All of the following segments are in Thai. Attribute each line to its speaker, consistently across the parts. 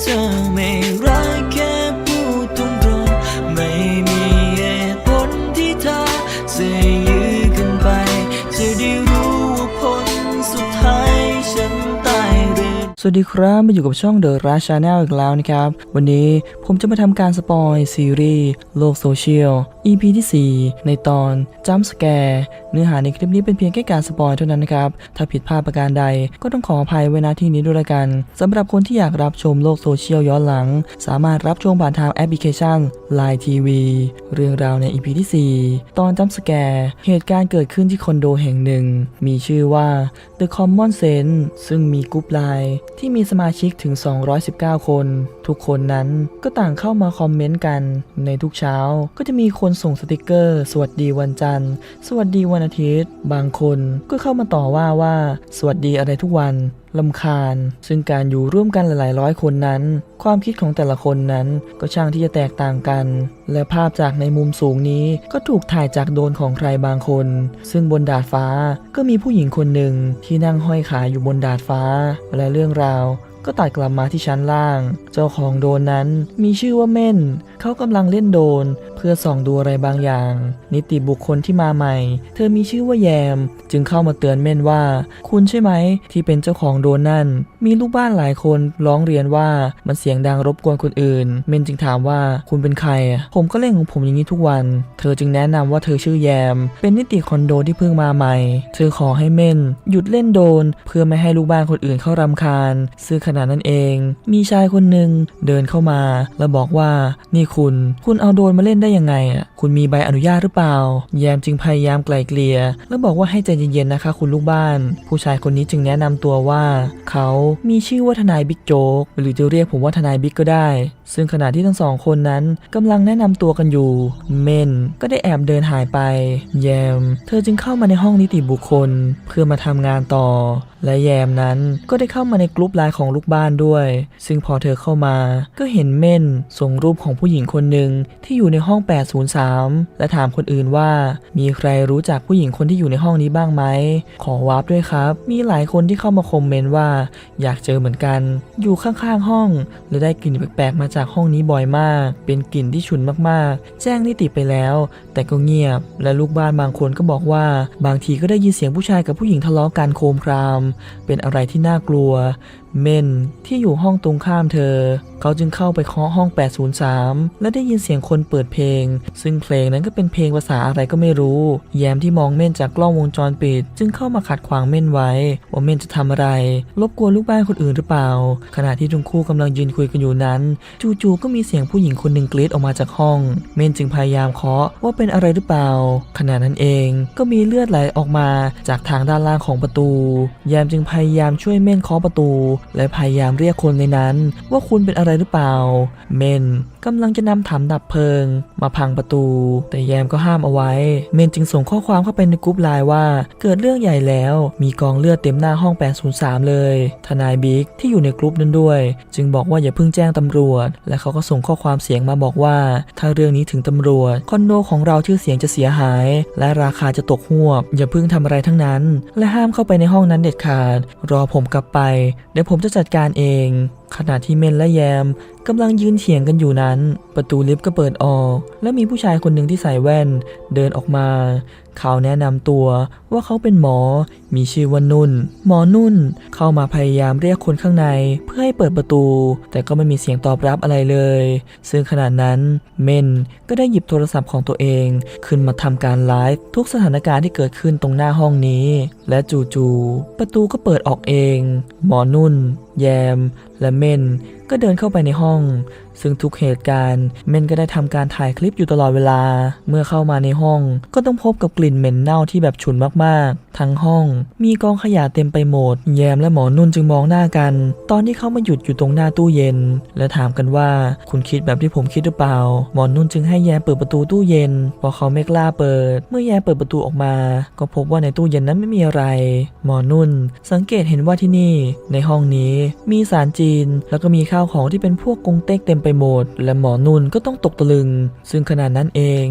Speaker 1: เธอไม่รักแค่พูดตรงตรงไม่มีเหตุผลที่เธอจะยื้อกันไป จะได้รู้ว่าผลสุดท้ายฉันตายหรือ
Speaker 2: สวัสดีครับมาอยู่กับช่อง The Rush Channel อีกแล้วนะครับ วันนี้ผมจะมาทำการสปอยซีรีส์โลกโซเชียล EP ที่ 4 ในตอน Jump Scare เนื้อหาในคลิปนี้เป็นเพียงแค่การสปอยเท่านั้นนะครับ ถ้าผิดพลาดประการใดก็ต้องขออภัยไว้ณที่นี้ด้วยละกันสำหรับคนที่อยากรับชมโลกโซเชียลย้อนหลัง สามารถรับชมผ่านทางแอปพลิเคชัน Line TV เรื่องราวใน EP ที่ 4 ตอน Jump Scare เหตุการณ์เกิดขึ้นที่คอนโดแห่งหนึ่ง มีชื่อว่า The Common Sense ซึ่งมีกรุ๊ปไลน์ที่มีสมาชิกถึง 219 คน ทุกคนนั้นก็ต่างเข้ามาคอมเมนต์กัน ในทุกเช้าก็จะมีคนส่งสติกเกอร์ สวัสดีวันจันทร์ สวัสดีวันอาทิตย์ บางคนก็เข้ามาต่อว่าว่า สวัสดีอะไรทุกวันลำคาญ ซึ่งการอยู่ร่วมกันหลายๆ ร้อยคนนั้น ความคิดของแต่ละคนนั้นก็ช่างที่จะแตกต่างกัน และภาพจากในมุมสูงนี้ก็ถูกถ่ายจากโดนของใครบางคน ซึ่งบนดาดฟ้าก็มีผู้หญิงคนหนึ่งที่นั่งห้อยขาอยู่บนดาดฟ้า และเรื่องราวก็ตัดกลับมาที่ชั้นล่าง เจ้าของโดนนั้นมีชื่อว่าเม่น เขากำลังเล่นโดน พื่อส่องดูอะไรบางอย่าง นิติบุคคลที่มาใหม่ เธอมีชื่อว่าแยม จึงเข้ามาเตือนเม่นว่า คุณใช่ไหม ที่เป็นเจ้าของโดนนั่น มีลูกบ้านหลายคนร้องเรียนว่ามันเสียงดังรบกวนคนอื่น เม่นจึงถามว่าคุณเป็นใคร ผมก็เล่นของผมอย่างนี้ทุกวัน เธอจึงแนะนำว่าเธอชื่อแยม เป็นนิติคอนโดที่เพิ่งมาใหม่ เธอขอให้เม่น หยุดเล่นโดน เพื่อไม่ให้ลูกบ้านคนอื่นเข้ารำคาญ ซึ่งขณะนั้นเอง มีชายคนหนึ่งเดินเข้ามา แล้วบอกว่า นี่คุณ คุณเอาโดนมาเล่นได้ยังไงอะคุณมีใบอนุญาตหรือเปล่า แยมจึงพยายามไกล่เกลี่ยแล้วบอกว่าให้ใจเย็นๆนะคะ คุณลูกบ้าน ผู้ชายคนนี้จึงแนะนำตัวว่า เขามีชื่อว่าทนายบิ๊กโจ๊กหรือจะเรียกผมว่าทนายบิ๊กก็ได้ ซึ่งขณะที่ทั้งสองคนนั้นกำลังแนะนำตัวกันอยู่ เมนก็ได้แอบเดินหายไป แยม เธอจึงเข้ามาในห้องนิติบุคคล เพื่อมาทำงานต่อ และแยมนั้นก็ได้เข้ามาในกลุ่มไลน์ของลูกบ้านด้วย ซึ่งพอเธอเข้ามา ก็เห็นเม่นส่งรูปของผู้หญิงคนหนึ่งที่อยู่ในห้อง 803 และถามคนอื่นว่า มีใครรู้จักผู้หญิงคนที่อยู่ในห้องนี้บ้างไหม ขอวาร์ปด้วยครับ มีหลายคนที่เข้ามาคอมเมนต์ว่า อยากเจอเหมือนกัน อยู่ข้างๆห้อง และได้กลิ่นแปลกๆมาจากากห้องนี้บ่อยมาก เป็นกลิ่นที่ฉุนมากๆ แจ้งนิติไปแล้ว แต่ก็เงียบ และลูกบ้านบางคนก็บอกว่า บางทีก็ได้ยินเสียงผู้ชายกับผู้หญิงทะเลาะกันโคมคราม เป็นอะไรที่น่ากลัว เมนที่อยู่ห้องตรงข้ามเธอ เขาจึงเข้าไปเคาะห้อง 803 และได้ยินเสียงคนเปิดเพลง ซึ่งเพลงนั้นก็เป็นเพลงภาษาอะไรก็ไม่รู้ แยมที่มองเม่นจากกล้องวงจรปิด จึงเข้ามาขัดขวางเม่นไว้ ว่าเม่นจะทำอะไร รบกวนลูกบ้านคนอื่นหรือเปล่า ขณะที่ทั้งคู่กำลังยืนคุยกันอยู่นั้น จู่ๆก็มีเสียงผู้หญิงคนหนึ่งกรีดออกมาจากห้อง เม่นจึงพยายามเคาะว่าเป็นอะไรหรือเปล่า ขณะนั้นเองก็มีเลือดไหลออกมาจากทางด้านล่างของประตู แยมจึงพยายามช่วยเม่นเคาะประตูและพยายามเรียกคนในนั้น ว่าคุณเป็นอะไรหรือเปล่า เมนกำลังจะนำถังดับเพลิง มาพังประตู แต่แยมก็ห้ามเอาไว้ เมนจึงส่งข้อความเข้าไปในกรุ๊ปไลน์ว่า เกิดเรื่องใหญ่แล้ว มีกองเลือดเต็มหน้าห้อง 803 เลย ทนายบิ๊กที่อยู่ในกรุ๊ปนั้นด้วย จึงบอกว่าอย่าเพิ่งแจ้งตำรวจ และเขาก็ส่งข้อความเสียงมาบอกว่า ถ้าเรื่องนี้ถึงตำรวจคอนโดของเราชื่อเสียงจะเสียหาย และราคาจะตกหวบ อย่าเพิ่งทำอะไรทั้งนั้น และห้ามเข้าไปในห้องนั้นเด็ดขาด รอผมกลับไปเดี๋ยวผมจะจัดการเอง ขณะที่เมนและแยมกำลังยืนเถียงกันอยู่นั้น ประตูลิฟต์ก็เปิดออก และมีผู้ชายคนหนึ่งที่ใส่แว่น เดินออกมา เขาแนะนำตัวว่าเขาเป็นหมอ มีชื่อว่านุ่น หมอนุ่นเข้ามาพยายามเรียกคนข้างในเพื่อให้เปิดประตู แต่ก็ไม่มีเสียงตอบรับอะไรเลย ซึ่งขณะนั้นเมนก็ได้หยิบโทรศัพท์ของตัวเอง ขึ้นมาทำการไลฟ์ทุกสถานการณ์ที่เกิดขึ้นตรงหน้าห้องนี้ และจู่ๆประตูก็เปิดออกเอง หมอนุ่น แยม และเมนก็เดินเข้าไปในห้อง ซึ่งทุกเหตุการณ์เมนก็ได้ทำการถ่ายคลิปอยู่ตลอดเวลา เมื่อเข้ามาในห้อง ก็ต้องพบกับกลิ่นเหม็นเน่าที่แบบฉุนมากๆ ทั้งห้อง มีกองขยะเต็มไปหมด แยมและหมอนุ่นจึงมองหน้ากัน ตอนที่เขามาหยุดอยู่ตรงหน้าตู้เย็น และถามกันว่าคุณคิดแบบที่ผมคิดหรือเปล่า หมอนุ่นจึงให้แยมเปิดประตูตู้เย็นพราะเขาไม่กล้าเปิด เมื่อแยมเปิดประตูออกมา ก็พบว่าในตู้เย็นนั้นไม่มีอะไร หมอนุ่น สังเกตเห็นว่าที่นี่ ในห้องนี้ มีสารจีนแล้วก็มีข้าวของที่เป็นพวกกงเต็กเต็มไปหมด และหมอนุ่นก็ต้องตกตะลึง ซึ่งขณะนั้นเอง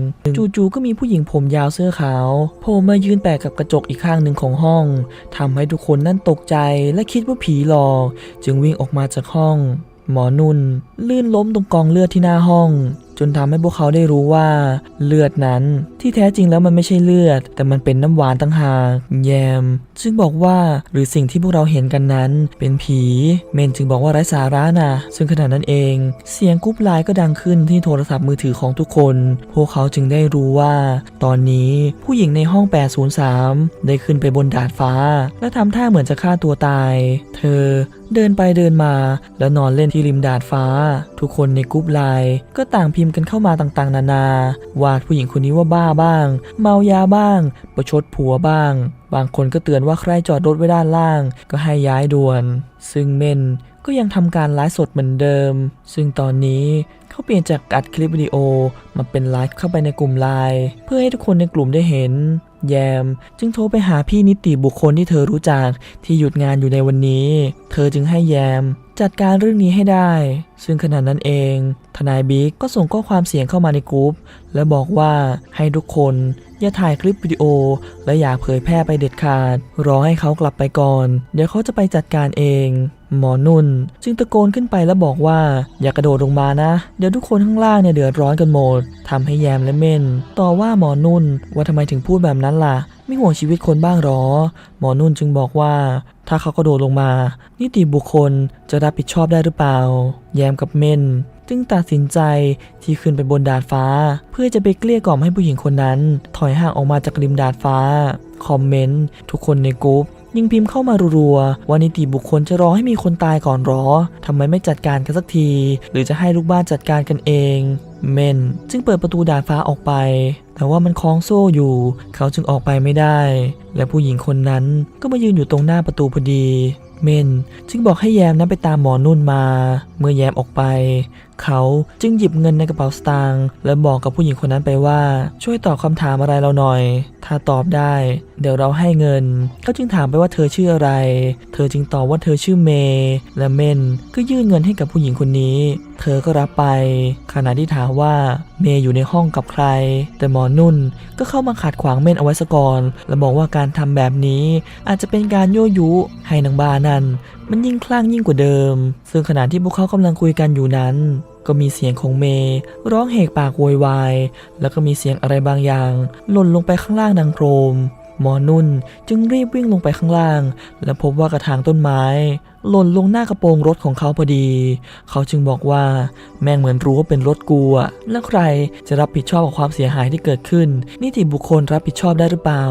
Speaker 2: จู่ๆก็มีผู้หญิงผมยาวเสื้อขาวโผล่มายืนแปะกับกระจกอีกข้างหนึ่งของห้องทำให้ทุกคนนั่นตกใจและคิดว่าผีหลอก จึงวิ่งออกมาจากห้อง หมอนุ่น ลื่นล้มตรงกองเลือดที่หน้าห้องจนทำให้พวกเขาได้รู้ว่าเลือดนั้นที่แท้จริงแล้วมันไม่ใช่เลือด แต่มันเป็นน้ำหวานต่างหากแยม จึงบอกว่าหรือสิ่งที่พวกเราเห็นกันนั้น เป็นผี เมนจึงบอกว่าไร้สาระนะซึ่งขณะนั้นเอง เสียงกรุ๊ปไลน์ก็ดังขึ้นที่โทรศัพท์มือถือของทุกคน พวกเขาจึงได้รู้ว่า ตอนนี้ผู้หญิงในห้อง 803 ได้ขึ้นไปบนดาดฟ้า และทำท่าเหมือนจะฆ่าตัวตาย เธอเดินไปเดินมา แล้วนอนเล่นที่ริมดาดฟ้า ทุกคนในกรุ๊ปไลน์ก็ต่างพิมพ์กันเข้ามาต่างๆ นานา วาดผู้หญิงคนนี้ว่าบ้าบ้าง เมายาบ้าง ประชดผัวบ้าง บางคนก็เตือนว่าใครจอดรถไว้ด้านล่าง ก็ให้ย้ายด่วน ซึ่งเมนก็ยังทำการไลฟ์สดเหมือนเดิม ซึ่งตอนนี้เขาเปลี่ยนจากอัดคลิปวิดีโอมาเป็นไลฟ์เข้าไปในกลุ่มไลน์เพื่อให้ทุกคนในกลุ่มได้เห็น แยม จึงโทรไปหาพี่นิติบุคคลที่เธอรู้จักที่หยุดงานอยู่ในวันนี้ เธอจึงให้แยม จัดการเรื่องนี้ให้ได้ ซึ่งขณะนั้นเอง ทนายบิ๊กก็ส่งข้อความเสียงเข้ามาในกรุ๊ปและบอกว่าให้ทุกคนอย่าถ่ายคลิปวิดีโอ และอย่าเผยแพร่ไปเด็ดขาด รอให้เขากลับไปก่อน เดี๋ยวเขาจะไปจัดการเอง หมอนุ่น จึงตะโกนขึ้นไปแล้วบอกว่า อย่ากระโดดลงมานะ เดี๋ยวทุกคนข้างล่างเนี่ยเดือดร้อนกันหมดทำให้แยมและเม่นต่อว่าหมอนุ่นว่าทำไมถึงพูดแบบนั้นล่ะ ไม่ห่วงชีวิตคนบ้างหรอ หมอนุ่นจึงบอกว่า ถ้าเขากระโดดลงมา นิติบุคคลจะรับผิดชอบได้หรือเปล่า แยมกับเม่นจึงตัดสินใจที่ขึ้นไปบนดาดฟ้า เพื่อจะไปเกลี้ยกล่อมให้ผู้หญิงคนนั้น ถอยห่างออกมาจากริมดาดฟ้า คอมเมนต์ทุกคนในกรุ๊ป ยิ่งพิมพ์เข้ามารัวๆว่านิติบุคคลจะรอให้มีคนตายก่อนหรอทำไมไม่จัดการกันสักที หรือจะให้ลูกบ้านจัดการกันเอง เมนจึงเปิดประตูดาดฟ้าออกไป แต่ว่ามันคล้องโซ่อยู่ เขาจึงออกไปไม่ได้ และผู้หญิงคนนั้นก็มายืนอยู่ตรงหน้าประตูพอดี เมนจึงบอกให้แยมนั้นไปตามหมอนุ่นมา เมื่อแยมออกไปเขาจึงหยิบเงินในกระเป๋าสตางค์และบอกกับผู้หญิงคนนั้นไปว่า ช่วยตอบคำถามอะไรเราหน่อย ถ้าตอบได้ เดี๋ยวเราให้เงิน เขาจึงถามไปว่าเธอชื่ออะไร เธอจึงตอบว่าเธอชื่อเมย์และเมนก็ยื่นเงินให้กับผู้หญิงคนนี้ เธอก็รับไป ขณะที่ถามว่าเมย์อยู่ในห้องกับใคร แต่หมอนุ่นก็เข้ามาขัดขวางเมนเอาไว้ซะก่อนและบอกว่าการทำแบบนี้อาจจะเป็นการยั่วยุให้นางบ้านั้น มันยิ่งคลั่งยิ่งกว่าเดิม ซึ่งขณะที่พวกเขากำลังคุยกันอยู่นั้น ก็มีเสียงของเมย์ร้องเหกปากโวยวาย แล้วก็มีเสียงอะไรบางอย่างหล่นลงไปข้างล่างดังโครม หมอนุ่นจึงรีบวิ่งลงไปข้างล่าง และพบว่ากระถางต้นไม้ หล่นลงหน้ากระโปรงรถของเขาพอดี เขาจึงบอกว่าแม่งเหมือนรู้ว่าเป็นรถกูอะแล้วใครจะรับผิดชอบกับความเสียหายที่เกิดขึ้น นิติบุคคลรับผิดชอบได้หรือเปล่า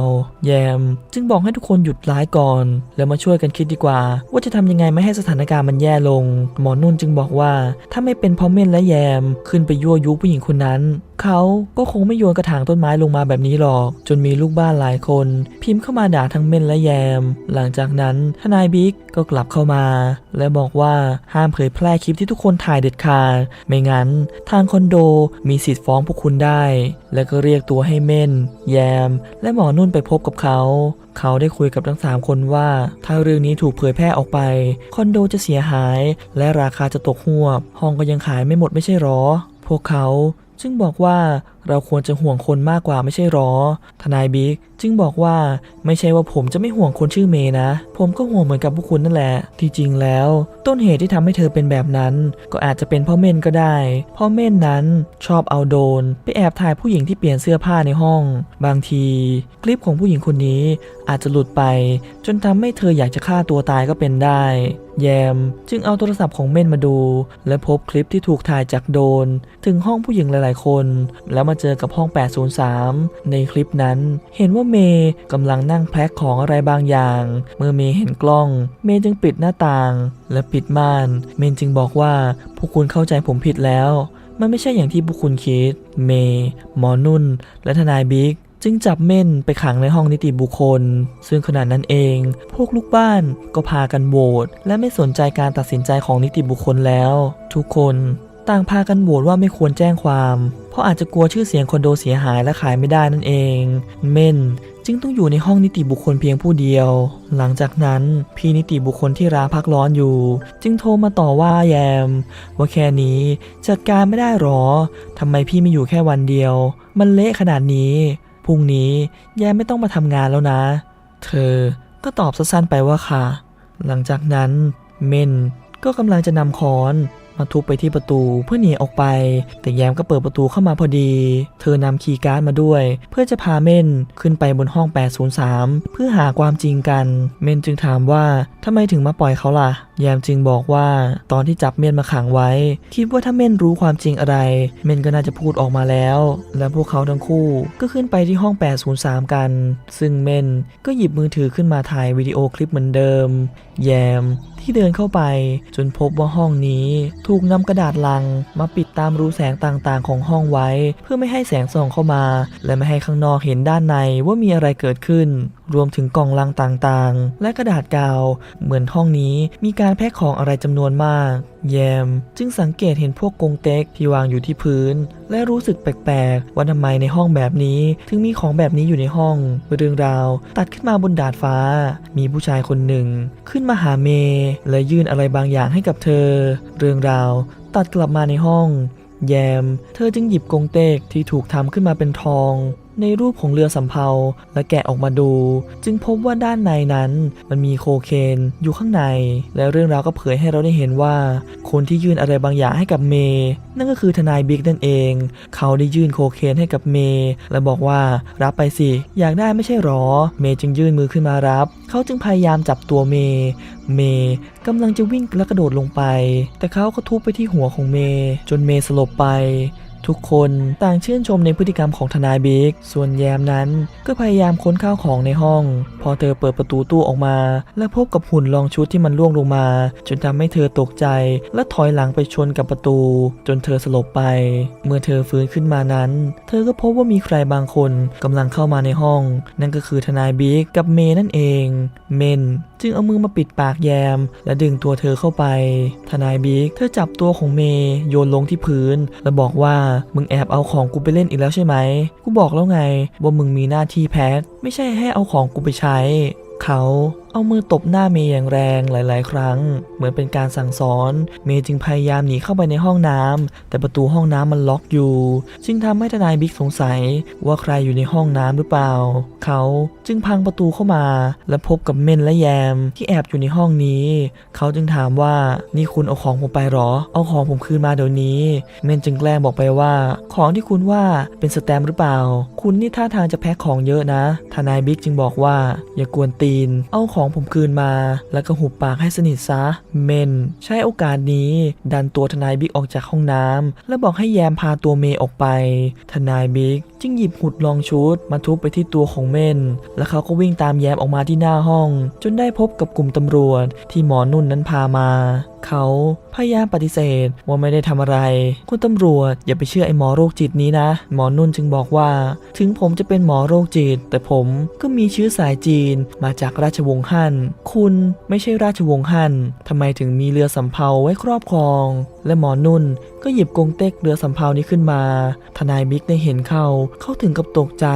Speaker 2: แยม จึงบอกให้ทุกคนหยุดร้ายก่อน แล้วมาช่วยกันคิดดีกว่า ว่าจะทำยังไงไม่ให้สถานการณ์มันแย่ลง หมอนุ่นจึงบอกว่าถ้าไม่เป็นเพราะเม่นและแยม ขึ้นไปยั่วยุผู้หญิงคนนั้น เขาก็คงไม่โยนกระถางต้นไม้ลงมาแบบนี้หรอก จนมีลูกบ้านหลายคนพิมพ์เข้ามาด่าทั้งเม่นและแยม หลังจากนั้นทนายบิ๊กก็กลับเข้ามา และบอกว่าห้ามเผยแพร่คลิปที่ทุกคนถ่ายเด็ดขาดไม่งั้น ทางคอนโดมีสิทธิ์ฟ้องพวกคุณได้ และก็เรียกตัวให้เม่น แยม และหมอนุ่นไปพบกับเขาเขาได้คุยกับทั้งสามคนว่า ถ้าเรื่องนี้ถูกเผยแพร่ออกไป คอนโดจะเสียหาย และราคาจะตกหัวห้องก็ยังขายไม่หมดไม่ใช่หรอ พวกเขา จึงบอกว่าเราควรจะห่วงคนมากกว่าไม่ใช่หรอ ทนายบิ๊กจึงบอกว่าไม่ใช่ว่าผมจะไม่ห่วงคนชื่อเมย์นะ ผมก็ห่วงเหมือนกับพวกคุณนั่นแหละ ที่จริงแล้ว ต้นเหตุที่ทำให้เธอเป็นแบบนั้น ก็อาจจะเป็นพ่อเม่นก็ได้พราะเม่นนั้นชอบเอาโดน ไปแอบถ่ายผู้หญิงที่เปลี่ยนเสื้อผ้าในห้อง บางที คลิปของผู้หญิงคนนี้อาจจะหลุดไป จนทำให้เธออยากจะฆ่าตัวตายก็เป็นได้ แยม จึงเอาโทรศัพท์ของเม่นมาดู และพบคลิปที่ถูกถ่ายจากโดน ถึงห้องผู้หญิงหลาย ๆ คน แล้วมาเจอกับห้อง 803 ในคลิปนั้น เห็นว่าเมย์กำลังนั่งแพ็คของอะไรบางอย่าง เมื่อเมย์เห็นกล้อง เมย์จึงปิดหน้าต่าง และปิดม่าน เมนจึงบอกว่าพวกคุณเข้าใจผมผิดแล้ว มันไม่ใช่อย่างที่พวกคุณคิด เมย์หมอนุ่น และทนายบิ๊ก จึงจับเม่นไปขังในห้องนิติบุคคล ซึ่งขณะนั้นเอง พวกลูกบ้านก็พากันโหวตและไม่สนใจการตัดสินใจของนิติบุคคลแล้ว ทุกคนต่างพากันโหวตว่าไม่ควรแจ้งความ เพราะอาจจะกลัวชื่อเสียงคอนโดเสียหายและขายไม่ได้นั่นเอง เม่นจึงต้องอยู่ในห้องนิติบุคคลเพียงผู้เดียว หลังจากนั้นพี่นิติบุคคลที่ร้านพักร้อนอยู่ จึงโทรมาต่อว่าแยม ว่าแค่นี้จัดการไม่ได้หรอทำไมพี่ไม่อยู่แค่วันเดียว มันเละขนาดนี้ พรุ่งนี้แยมไม่ต้องมาทำงานแล้วนะ เธอก็ตอบสั้นๆไปว่าค่ะ หลังจากนั้นเมนก็กำลังจะนำค้อนมาทุบไปที่ประตูเพื่อหนีออกไป แต่แยมก็เปิดประตูเข้ามาพอดี เธอนำคีย์การ์ดมาด้วย เพื่อจะพาเม่นขึ้นไปบนห้อง 803 เพื่อหาความจริงกัน เม่นจึงถามว่าทำไมถึงมาปล่อยเขาล่ะ แยมจึงบอกว่าตอนที่จับเม่นมาขังไว้ คิดว่าถ้าเม่นรู้ความจริงอะไร เม่นก็น่าจะพูดออกมาแล้ว และพวกเขาทั้งคู่ก็ขึ้นไปที่ห้อง 803 กัน ซึ่งเม่นก็หยิบมือถือขึ้นมาถ่ายวิดีโอคลิปเหมือนเดิม แยมที่เดินเข้าไปจนพบว่าห้องนี้ ถูกนำกระดาษลัง มาปิดตามรูแสงต่างๆ ของห้องไว้ เพื่อไม่ให้แสงส่องเข้ามา และไม่ให้ข้างนอกเห็นด้านในว่ามีอะไรเกิดขึ้น รวมถึงกล่องลังต่างๆ และกระดาษกาว เหมือนห้องนี้มีการแพ็คของอะไรจำนวนมาก แยม จึงสังเกตเห็นพวกกงเต็กที่วางอยู่ที่พื้น และรู้สึกแปลกๆ ว่าทำไมในห้องแบบนี้ ถึงมีของแบบนี้อยู่ในห้อง เรื่องราว ตัดขึ้นมาบนดาดฟ้า มีผู้ชายคนหนึ่ง ขึ้นมาหาเมย์และยื่นอะไรบางอย่างให้กับเธอ เรื่องราว ตัดกลับมาในห้อง แยม เธอจึงหยิบกงเต็กที่ถูกทำขึ้นมาเป็นทอง ในรูปของเรือสำเภาและแกะออกมาดู จึงพบว่าด้านในนั้นมันมีโคเคนอยู่ข้างใน และเรื่องราวก็เผยให้เราได้เห็นว่า คนที่ยื่นอะไรบางอย่างให้กับเมย์นั่นก็คือทนายบิ๊กนั่นเอง เขาได้ยื่นโคเคนให้กับเมย์และบอกว่ารับไปสิ อยากได้ไม่ใช่หรอ เมย์จึงยื่นมือขึ้นมารับ เขาจึงพยายามจับตัวเมย์เมย์กำลังจะวิ่งและกระโดดลงไป แต่เขาก็ทุบไปที่หัวของเมย์จนเมย์สลบไป ทุกคนต่างชื่นชมในพฤติกรรมของทนายบิ๊ก ส่วนแยมนั้นก็พยายามค้นข้าวของในห้อง พอเธอเปิดประตูตู้ออกมา และพบกับหุ่นรองชุดที่มันล่วงลงมา จนทำให้เธอตกใจ และถอยหลังไปชนกับประตู จนเธอสลบไป เมื่อเธอฟื้นขึ้นมานั้น เธอก็พบว่ามีใครบางคนกำลังเข้ามาในห้อง นั่นก็คือทนายบิ๊กกับเมย์นั่นเอง เมน จึงเอามือมาปิดปากแยม และดึงตัวเธอเข้าไป ทนายบิ๊กเธอจับตัวของเมย์โยนลงที่พื้น และบอกว่ามึงแอบเอาของกูไปเล่นอีกแล้วใช่ไหมกูบอกแล้วไงว่ามึงมีหน้าที่แพท ไม่ใช่ให้เอาของกูไปใช้ เขาเอามือตบหน้าเมย์อย่างแรงหลาย ๆ ครั้ง เหมือนเป็นการสั่งสอน เมย์จึงพยายามหนีเข้าไปในห้องน้ำแต่ประตูห้องน้ำมันล็อกอยู่ จึงทำให้ทนายบิ๊กสงสัยว่าใครอยู่ในห้องน้ำหรือเปล่า เขาจึงพังประตูเข้ามา และพบกับเมนและแยมที่แอบอยู่ในห้องนี้ เขาจึงถามว่านี่คุณเอาของผมไปหรอ เอาของผมคืนมาเดี๋ยวนี้ เมนจึงแกล้งบอกไปว่า ของที่คุณว่าเป็นสแตมหรือเปล่า คุณนี่ท่าทางจะแพ็คของเยอะนะ ทนายบิ๊กจึงบอกว่า อย่ากวนตีน เอาของของผมคืนมา แล้วก็หุบปากให้สนิทซะ เมน ใช้โอกาสนี้ ดันตัวทนายบิ๊กออกจากห้องน้ำและบอกให้แยมพาตัวเมย์ออกไป ทนายบิ๊กจึงหยิบหุดลองชุดมาทุบไปที่ตัวของเมน แล้วเขาก็วิ่งตามแยมออกมาที่หน้าห้อง จนได้พบกับกลุ่มตำรวจที่หมอนุ่นนั้นพามา เขาพยายามปฏิเสธว่าไม่ได้ทำอะไร คุณตำรวจอย่าไปเชื่อไอ้หมอโรคจิตนี้นะ หมอนุ่นจึงบอกว่า ถึงผมจะเป็นหมอโรคจิต แต่ผมก็มีเชื้อสายจีนมาจากราชวงศ์ฮั่น คุณไม่ใช่ราชวงศ์ฮั่นทำไมถึงมีเรือสำเภาไว้ครอบครอง และหมอนุ่นก็หยิบกงเต็กเรือสำเภานี้ขึ้นมา ทนายบิ๊กได้เห็นเข้า เขาถึงกับตกใจ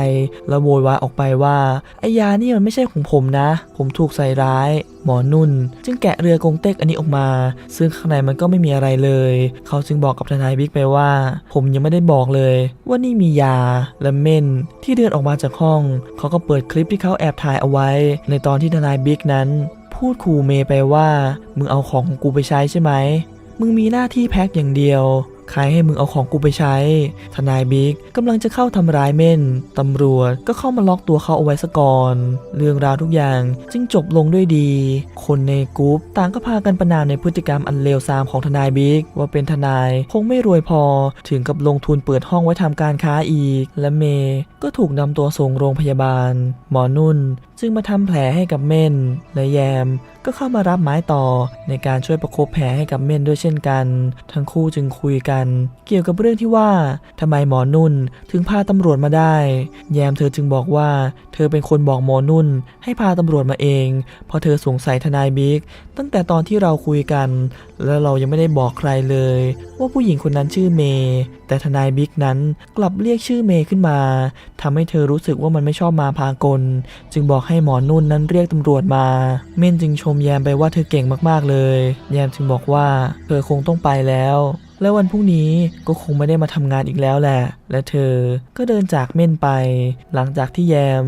Speaker 2: และโวยวายออกไปว่าไอ้ยานี่มันไม่ใช่ของผมนะ ผมถูกใส่ร้าย หมอนุ่น จึงแกะเรือกงเต็กอันนี้ออกมา ซึ่งข้างในมันก็ไม่มีอะไรเลย เขาจึงบอกกับทนายบิ๊กไปว่า ผมยังไม่ได้บอกเลย ว่านี่มียาและเม่นที่เดินออกมาจากห้อง เขาก็เปิดคลิปที่เขาแอบถ่ายเอาไว้ ในตอนที่ทนายบิ๊กนั้น พูดขู่เมย์ไปว่ามึงเอาของของกูไปใช้ใช่ไหมมึงมีหน้าที่แพ็คอย่างเดียว ใครให้มึงเอาของกูไปใช้ ทนายบิ๊กกำลังจะเข้าทำร้ายเม่น ตำรวจก็เข้ามาล็อกตัวเขาเอาไว้ซะก่อน เรื่องราวทุกอย่างจึงจบลงด้วยดี คนในกรุ๊ปต่างก็พากันประนามในพฤติกรรมอันเลวทรามของทนายบิ๊กว่าเป็นทนายคงไม่รวยพอ ถึงกับลงทุนเปิดห้องไว้ทำการค้าอีก และเมย์ก็ถูกนำตัวส่งโรงพยาบาล หมอนุ่น จึงมาทำแผลให้กับเม่นและแยม ก็เข้ามารับไม้ต่อ ในการช่วยประคบแผลให้กับเม่นด้วยเช่นกัน ทั้งคู่จึงคุยกัน เกี่ยวกับเรื่องที่ว่าทำไมหมอนุ่นถึงพาตำรวจมาได้ แยมเธอจึงบอกว่า เธอเป็นคนบอกหมอนุ่น ให้พาตำรวจมาเอง เพราะเธอสงสัยทนายบิ๊กตั้งแต่ตอนที่เราคุยกัน แล้วเรายังไม่ได้บอกใครเลย ว่าผู้หญิงคนนั้นชื่อเมย์แต่ทนายบิ๊กนั้นกลับเรียกชื่อเมย์ขึ้นมาทำให้เธอรู้สึกว่ามันไม่ชอบมาพากล จึงบอกให้ใหมอนุ่นนั้นเรียกตำรวจมาเม่นจึงชมแยมไปว่าเธอเก่งมากๆเลย แยมจึงบอกว่าเธอคงต้องไปแล้ว และวันพรุ่งนี้ก็คงไม่ได้มาทำงานอีกแล้วแหละ และเธอก็เดินจากเม่นไป หลังจากที่แยม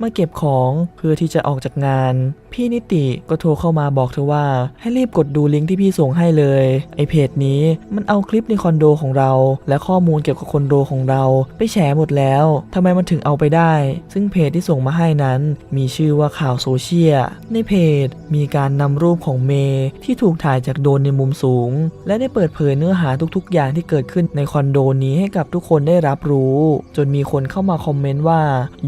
Speaker 2: มาเก็บของเพื่อที่จะออกจากงาน พี่นิติก็โทรเข้ามาบอกเธอว่าให้รีบกดดูลิงก์ที่พี่ส่งให้เลย ไอเพจนี้มันเอาคลิปในคอนโดของเรา และข้อมูลเกี่ยวกับคอนโดของเรา ไปแฉหมดแล้วทำไมมันถึงเอาไปได้ ซึ่งเพจที่ส่งมาให้นั้น มีชื่อว่าข่าวโซเชียลในเพจ มีการนำรูปของเมย์ที่ถูกถ่ายจากโดนในมุมสูง และได้เปิดเผยเนื้อหาทุกๆ อย่างที่เกิดขึ้นในคอนโดนี้ให้กับทุกคนได้รับรู้ จนมีคนเข้ามาคอมเมนต์ว่า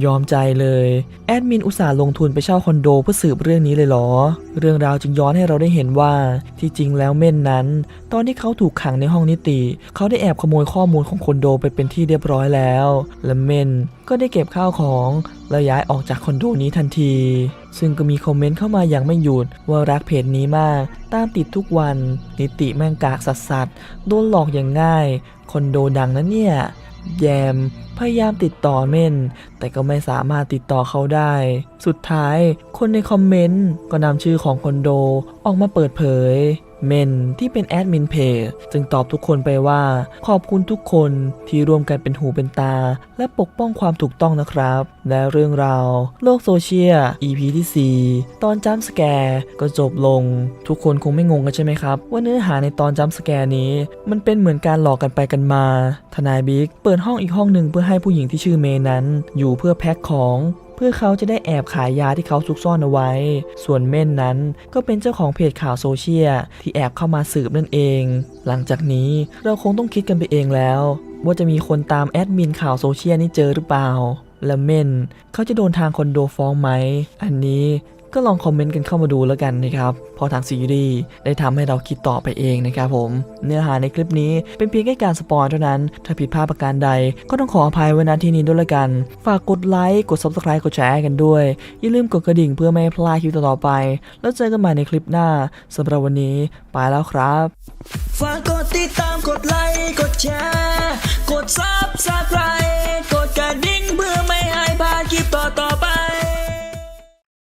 Speaker 2: ยอมใจเลยแอดมินอุตส่าห์ลงทุนไปเช่าคอนโดเพื่อสืบเรื่องื่องนี้เลยเหรอ เรื่องราวจึงย้อนให้เราได้เห็นว่า ที่จริงแล้วเม่นนั้น ตอนที่เขาถูกขังในห้องนิติ เขาได้แอบขโมยข้อมูลของคอนโดไปเป็นที่เรียบร้อยแล้ว และเม่นก็ได้เก็บข้าวของแล้วย้ายออกจากคอนโดนี้ทันที ซึ่งก็มีคอมเมนต์เข้ามาอย่างไม่หยุดว่ารักเพจนี้มาก ตามติดทุกวัน นิติแม่งกากสัสสัสโดนหลอกอย่างง่าย คอนโดดังนะเนี่ย แยม พยายามติดต่อเม่น แต่ก็ไม่สามารถติดต่อเขาได้ สุดท้ายคนในคอมเมนต์ก็นำชื่อของคอนโดออกมาเปิดเผย เมนที่เป็นแอดมินเพจจึงตอบทุกคนไปว่า ขอบคุณทุกคนที่ร่วมกันเป็นหูเป็นตา และปกป้องความถูกต้องนะครับ และเรื่องราวโลกโซเชียล EP ที่ 4 ตอนจัมป์สแกร์ก็จบลง ทุกคนคงไม่งงกันใช่ไหมครับ ว่าเนื้อหาในตอนจัมป์สแกร์นี้ มันเป็นเหมือนการหลอกกันไปกันมา ทนายบิ๊กเปิดห้องอีกห้องหนึ่งเพื่อให้ผู้หญิงที่ชื่อเมย์นั้น อยู่เพื่อแพ็คของ เพื่อเขาจะได้แอบขายยาที่เขาซุกซ่อนเอาไว้ ส่วนเม่นนั้นก็เป็นเจ้าของเพจข่าวโซเชียลที่แอบเข้ามาสืบนั่นเอง หลังจากนี้เราคงต้องคิดกันไปเองแล้ว ว่าจะมีคนตามแอดมินข่าวโซเชียลนี่เจอหรือเปล่า และเม่นเขาจะโดนทางคอนโดฟ้องไหม อันนี้ ก็ลองคอมเมนต์กันเข้ามาดูแล้วกันนะครับเพราะทางซีรีส์ได้ทำให้เราคิดต่อไปเองนะครับผม เนื้อหาในคลิปนี้เป็นเพียงแค่การสปอยเท่านั้น ถ้าผิดพลาดประการใด ก็ต้องขออภัยไว้ณที่นี้ด้วยละกัน ฝากกดไลค์กด subscribe กดแชร์กันด้วย อย่าลืมกดกระดิ่งเพื่อไม่ให้พลาดคลิปต่อไป แล้วเจอกันใหม่ในคลิปหน้าสำหรับวันนี้ไปแล้วครับ
Speaker 1: ฝากกดติดตามกดไลค์กดแชร์